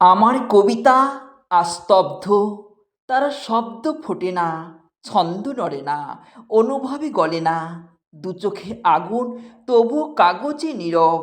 আমার কবিতা আস্তব্ধ, তারা শব্দ ফোটে না, ছন্দ নড়ে না অনুভবে গলে না। দু চোখে আগুন, তবুও কাগজে নীরব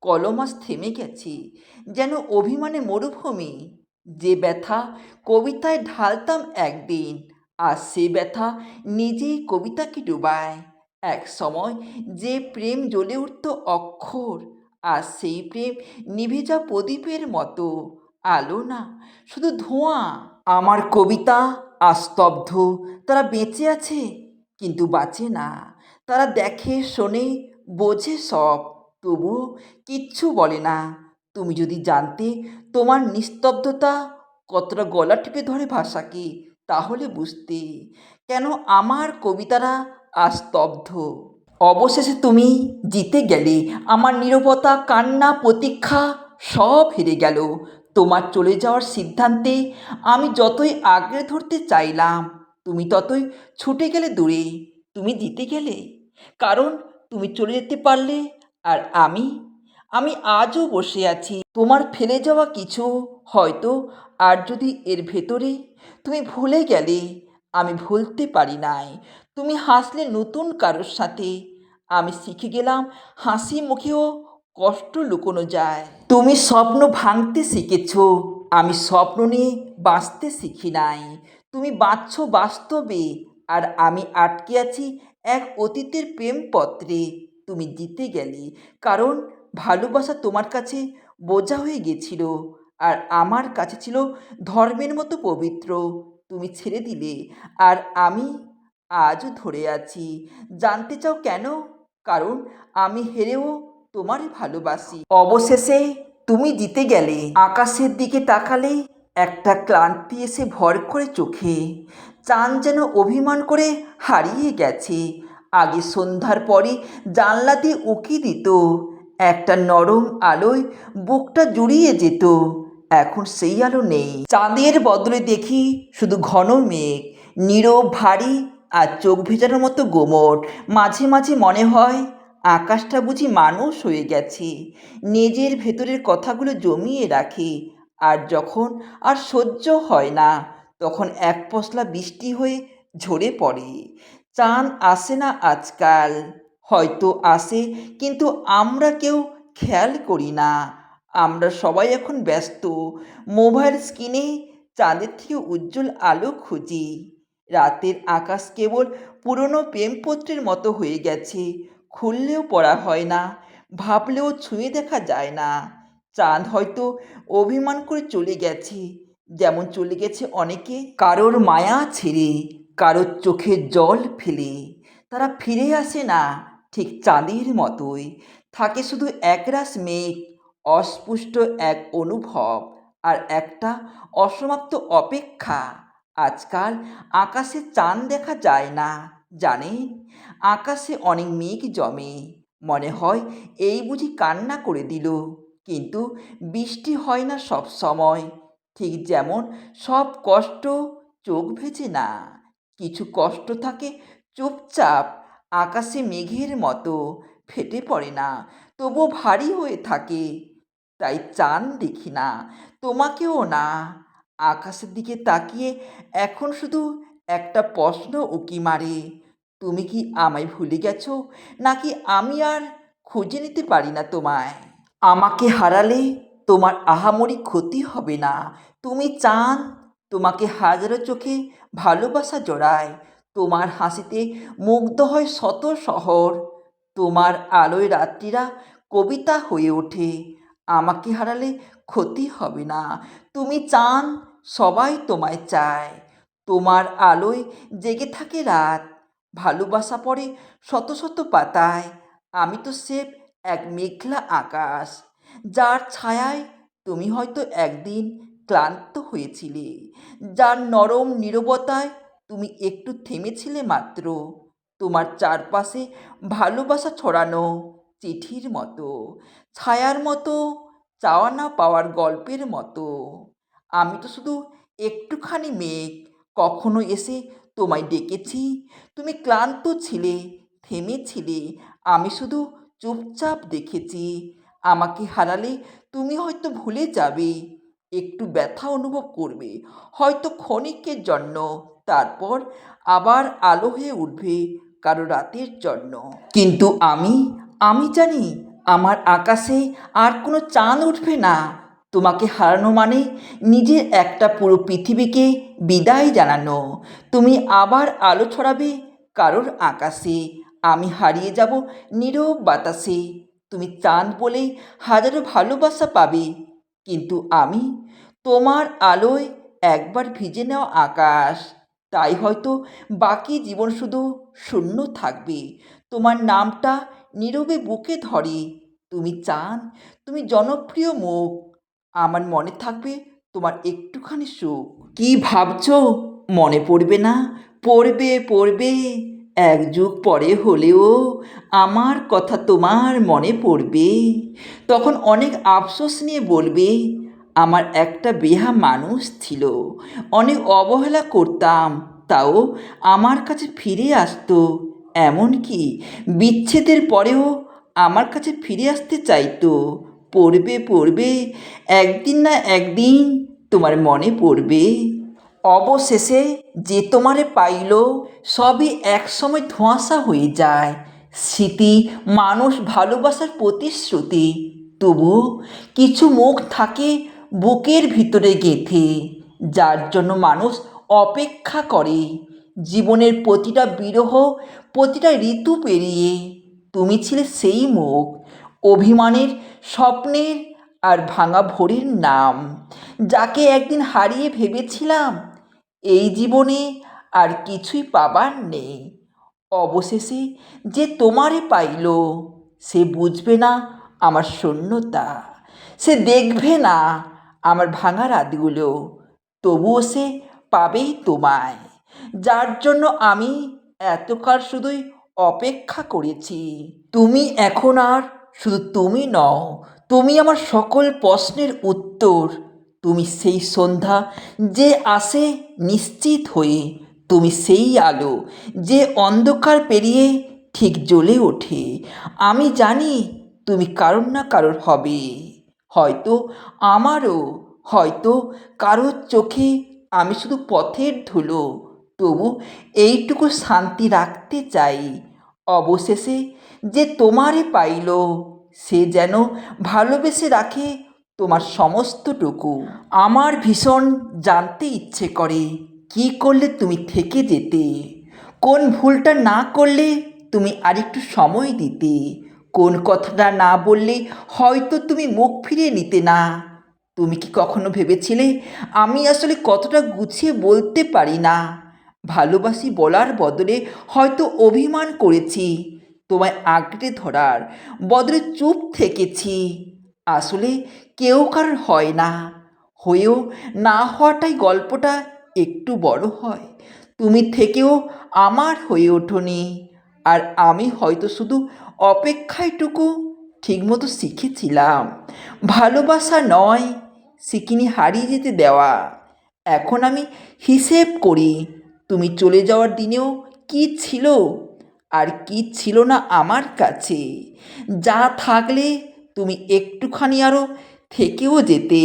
কলমাস থেমে গেছে, যেন অভিমানে মরুভূমি। যে ব্যথা কবিতায় ঢালতাম একদিন আর সে ব্যথা নিজেই কবিতাকে ডুবায়। এক সময় যে প্রেম জ্বলে উঠত অক্ষর আর সেই প্রেম নিভে যা প্রদীপের মতো। আলো না, শুধু ধোঁয়া। আমার কবিতা আস্তব্ধ, তারা বেঁচে আছে কিন্তু বাঁচে না। তারা দেখে, শোনে, বোঝে সব, তবুও কিচ্ছু বলে না। তুমি যদি জানতে তোমার নিস্তব্ধতা কতটা গলা টিপে ধরে ভাষাকে, তাহলে বুঝতে কেন আমার কবিতারা আস্তব্ধ। অবশেষে তুমি জিতে গেলে, আমার নীরবতা, কান্না, প্রতীক্ষা সব হেরে গেল। তোমার চলে যাওয়ার সিদ্ধান্তে আমি যতই আগলে ধরতে চাইলাম, তুমি ততই ছুটে গেলে দূরে, তুমি জিতে গেলে। কারণ তুমি চলে যেতে পারলে আর আমি আমি আজও বসে আছি। তোমার ফেলে যাওয়া কিছু হয়তো আর যদি এর ভেতরে তুমি ভুলে গেলে, আমি ভুলতে পারি নাই। তুমি হাসলে নতুন কারোর সাথে। আমি শিখে গেলাম হাসি মুখেও কষ্ট লুকোনো যায়। তুমি স্বপ্ন ভাঙতে শিখেছ, আমি স্বপ্ন নিয়ে বাঁচতে শিখি নাই। তুমি বাঁচছ বাস্তবে, আর আমি আটকে আছি এক অতীতের প্রেমপত্রে। তুমি জিতে গেলে, কারণ ভালোবাসা তোমার কাছে বোঝা হয়ে গেছিল, আর আমার কাছে ছিল ধর্মের মতো পবিত্র। তুমি ছেড়ে দিলে, আর আমি আজও ধরে আছি। জানতে চাও কেন? কারণ আমি হেরেও তোমারই ভালোবাসি। অবশেষে তুমি জিতে গেলে। আকাশের দিকে তাকালে একটা ক্লান্তি এসে ভর করে চোখে। চাঁদ যেন অভিমান করে হারিয়ে গেছে। আগে সন্ধ্যার পরে জানলা দিয়ে উকি দিত। একটা নরম আলোয় বুকটা জুড়িয়ে যেত। এখন সেই আলো নেই। চাঁদের বদলে দেখি শুধু ঘন মেঘ, নীরব ভারী আর চোখ ভেজানোর মতো গোমট। মাঝে মাঝে মনে হয় আকাশটা বুঝি মানুষ হয়ে গেছে। নিজের ভেতরের কথাগুলো জমিয়ে রাখে। আর যখন আর সহ্য হয় না, তখন এক পশলা বৃষ্টি হয়ে ঝরে পড়ে। চাঁদ আসে না আজকাল। হয়তো আসে, কিন্তু আমরা কেউ খেয়াল করি না। আমরা সবাই এখন ব্যস্ত। মোবাইল স্ক্রিনে চাঁদের থেকে উজ্জ্বল আলো খুঁজি। রাতের আকাশ কেবল পুরনো প্রেমপত্রের মতো হয়ে গেছে। খুললেও পড়া হয় না, ভাবলেও ছুঁয়ে দেখা যায় না। চাঁদ হয়তো অভিমান করে চলে গেছে, যেমন চলে গেছে অনেকে। কারোর মায়া ছেড়ে, কারোর চোখে জল ফেলে। তারা ফিরে আসে না, ঠিক চাঁদের মতোই। থাকে শুধু একরাশ মেঘ, অস্পুষ্ট এক অনুভব আর একটা অসমাপ্ত অপেক্ষা। আজকাল আকাশে চাঁদ দেখা যায় না, জানেন? আকাশে অনেক মেঘ জমে। মনে হয় এই বুঝি কান্না করে দিল। কিন্তু বৃষ্টি হয় না সব সময়। ঠিক যেমন সব কষ্ট চোখ ভেজে না। কিছু কষ্ট থাকে চুপচাপ আকাশে মেঘের মতো। ফেটে পড়ে না তবু ভারী হয়ে থাকে। তাই চান দেখি না, তোমাকেও না। আকাশের দিকে তাকিয়ে এখন শুধু একটা প্রশ্ন উকি মারে। তুমি কি আমায় ভুলে গেছো? নাকি আমি আর খুঁজে নিতে পারি না তোমায়? আমাকে হারালে তোমার আহামরি ক্ষতি হবে না। তুমি চান তোমাকে হাজারো চোখে ভালোবাসা জড়ায়। তোমার হাসিতে মুগ্ধ হয় শত শহর। তোমার আলোয় রাত্রিরা কবিতা হয়ে ওঠে। আমাকে হারালে ক্ষতি হবে না। তুমি চান সবাই তোমায় চায়। তোমার আলোয় জেগে থাকে রাত। ভালোবাসা পড়ে শত শত পাতায়। আমি তো সেব এক মেঘলা আকাশ, যার ছায়ায় তুমি হয়তো একদিন ক্লান্ত হয়েছিলে, যার নরম নীরবতায় তুমি একটু থেমেছিলে মাত্র। তোমার চারপাশে ভালোবাসা ছড়ানো চিঠির মতো, ছায়ার মতো, চাওয়া না পাওয়ার গল্পের মতো। আমি তো শুধু একটুখানি মেঘ, কখনো এসে তোমায় ডেকেছি। তুমি ক্লান্ত ছিলে, থেমেছিলে, আমি শুধু চুপচাপ দেখেছি। আমাকে হারালে তুমি হয়তো ভুলে যাবে। একটু ব্যথা অনুভব করবে, হয়তো ক্ষণিকের জন্য, তারপর আবার আলো হয়ে উঠবে কারও রাতের জন্য। কিন্তু আমি আমি জানি আমার আকাশে আর কোনো চাঁদ উঠবে না। তোমাকে হারানো মানে নিজের একটা পুরো পৃথিবীকে বিদায় জানানো। তুমি আবার আলো ছড়াবে কারোর আকাশে। আমি হারিয়ে যাব নীরব বাতাসে। তুমি চাঁদ বলেই হাজারো ভালোবাসা পাবে। কিন্তু আমি তোমার আলোয় একবার ভিজে নেওয়া আকাশ। তাই হয়তো বাকি জীবন শুধু শূন্য থাকবে। তোমার নামটা নীরবে বুকে ধরে। তুমি চান তুমি জনপ্রিয় মুখ। আমার মনে থাকবে তোমার একটুখানি সুখ। কি ভাবছ? মনে পড়বে না? পড়বে পড়বে। এক যুগ পরে হলেও আমার কথা তোমার মনে পড়বে। তখন অনেক আফসোস নিয়ে বলবে, আমার একটা বেহা মানুষ ছিল। অনেক অবহেলা করতাম, তাও আমার কাছে ফিরে আসতো। এমনকি বিচ্ছেদের পরেও আমার কাছে ফিরে আসতে চাইতো। পড়বে পড়বে। একদিন না একদিন তোমার মনে পড়বে। অবশেষে যে তোমারে পাইল, সবই একসময় ধোঁয়াশা হয়ে যায়। স্মৃতি, মানুষ ভালোবাসার প্রতিশ্রুতি। তবু কিছু মুখ থাকে বুকের ভিতরে গেঁথে, যার জন্য মানুষ অপেক্ষা করে। জীবনের প্রতিটা বিরহ, প্রতিটা ঋতু পেরিয়ে, তুমি ছিলে সেই মুখ। অভিমানের স্বপ্নের আর ভাঙা ভোরের নাম। যাকে একদিন হারিয়ে ভেবেছিলাম, এই জীবনে আর কিছুই পাবার নেই। অবশেষে যে তোমারে পাইল, সে বুঝবে না আমার শূন্যতা। সে দেখবে না আমার ভাঙা রাতগুলো, তবুও সে পাবেই তোমায়। যার জন্য আমি এতকাল শুধুই অপেক্ষা করেছি। তুমি এখন আর শুধু তুমি নও, তুমি আমার সকল প্রশ্নের উত্তর। তুমি সেই সন্ধ্যা যে আসে নিশ্চিত হয়ে, তুমি সেই আলো যে অন্ধকার পেরিয়ে ঠিক জ্বলে ওঠে। আমি জানি তুমি কারোর না কারোর হবে। হয়তো আমারও, হয়তো কারোর চোখে আমি শুধু পথের ধুলো। তবু এইটুকু শান্তি রাখতে চাই। অবশেষে যে তোমারে পাইল, সে যেন ভালোবেসে রাখে তোমার সমস্তটুকু। আমার ভীষণ জানতে ইচ্ছে করে, কি করলে তুমি থেকে যেতে? কোন ভুলটা না করলে তুমি আরেকটু সময় দিতে? কোন কথাটা না বললে হয়তো তুমি মুখ ফিরিয়ে নিতে না? তুমি কি কখনো ভেবেছিলে আমি আসলে কতটা গুছিয়ে বলতে পারি না? ভালোবাসি বলার বদলে হয়তো অভিমান করেছি। তোমায় আঁকড়ে ধরার বদলে চুপ থেকেছি। আসলে কেউ কারোর হয় না। হয়েও না হওয়াটাই গল্পটা একটু বড় হয়। তুমি থেকেও আমার হয়ে ওঠনি। আর আমি হয়তো শুধু অপেক্ষায়টুকু ঠিকমতো শিখেছিলাম। ভালোবাসা নয়, শিখিনি হারিয়ে যেতে দেওয়া। এখন আমি হিসেব করি, তুমি চলে যাওয়ার দিনেও কি ছিল আর কি ছিল না আমার কাছে? যা থাকলে তুমি একটুখানি আরও থেকেও যেতে।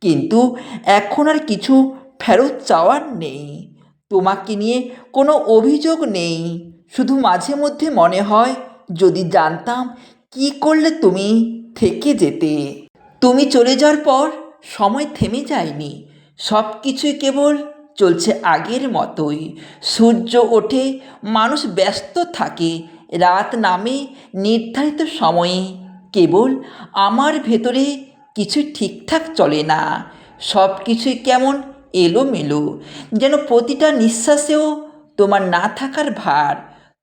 কিন্তু এখন আর কিছু ফেরত চাওয়ার নেই। তোমাকে নিয়ে কোনো অভিযোগ নেই। শুধু মাঝে মধ্যে মনে হয় যদি জানতাম কি করলে তুমি থেকে যেতে। তুমি চলে যাওয়ার পর সময় থেমে যায়নি। সব কিছুই কেবল চলছে আগের মতোই। সূর্য ওঠে, মানুষ ব্যস্ত থাকে, রাত নামে নির্ধারিত সময়ে। কেবল আমার ভেতরে কিছু ঠিকঠাক চলে না। সব কিছুই কেমন এলোমেলো। যেন প্রতিটা নিঃশ্বাসেও তোমার না থাকার ভার।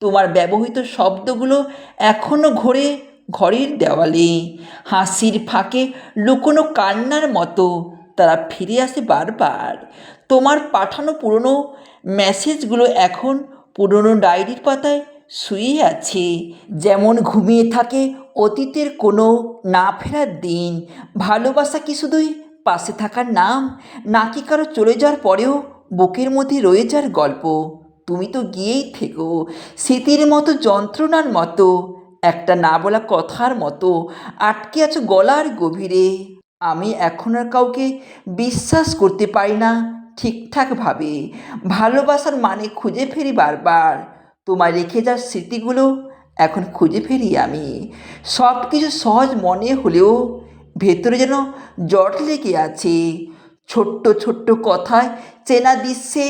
তোমার ব্যবহৃত শব্দগুলো এখনও ঘোরে ঘরের দেওয়ালে। হাসির ফাঁকে লুকোনো কান্নার মতো তারা ফিরে আসে বারবার। তোমার পাঠানো পুরনো মেসেজগুলো এখন পুরনো ডায়েরির পাতায় শুয়ে আছে। যেমন ঘুমিয়ে থাকে অতীতের কোনো না ফেরার দিন। ভালোবাসা কি শুধুই পাশে থাকার নাম? নাকি কারও চলে যাওয়ার পরেও বুকের মধ্যে রয়ে যাওয়ার গল্প? তুমি তো গিয়েই থেকো, স্মৃতির মতো, যন্ত্রণার মতো, একটা না বলা কথার মতো, আটকে আছো গলার গভীরে। আমি এখন আর কাউকে বিশ্বাস করতে পারি না ঠিকঠাকভাবে। ভালোবাসার মানে খুঁজে ফেরি বারবার। তোমায় রেখে যাওয়ার স্মৃতিগুলো এখন খুঁজে ফেরি আমি। সব কিছু সহজ মনে হলেও ভেতরে যেন জট লেগে আছে। ছোট্ট ছোট্ট কথায় চেনা দৃশ্যে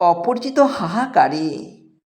অপরিচিত হাহাকারে।